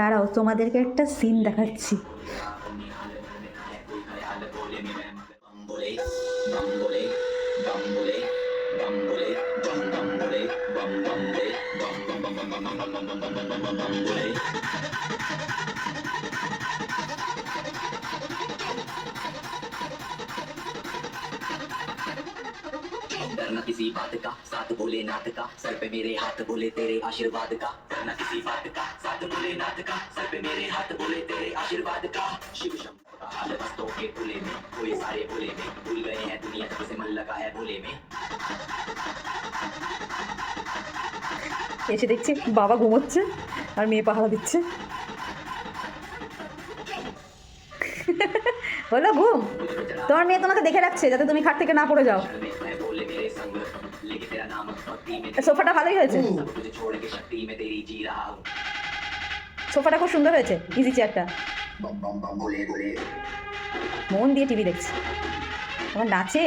দাঁড়াও তোমাদেরকে একটা সিন দেখাচ্ছি। डरना किसी बात का साथ बोले नाथ का सर पे मेरे हाथ बोले तेरे आशीर्वाद का डरना किसी बात का साथ बोले नाथ का सर पे मेरे हाथ बोले तेरे आशीर्वाद का शिव शंभू का हाल बस्तों के खुले में कोई सारे भोले में भूल गए हैं दुनिया जब से मन लगा है भोले में এসে দেখছি বাবা ঘুমোচ্ছে আর মেয়ে পাহারা দিচ্ছে হলো ঘুম। তোমার মেয়ে তোমাকে দেখে রাখছে যাতে তুমি খাট থেকে না পড়ে যাও। সোফাটা ভালোই হয়েছে। সোফাটা খুব সুন্দর হয়েছে। ইজি চেয়ারটা মন দিয়ে টিভি দেখছে। আমার নাচে?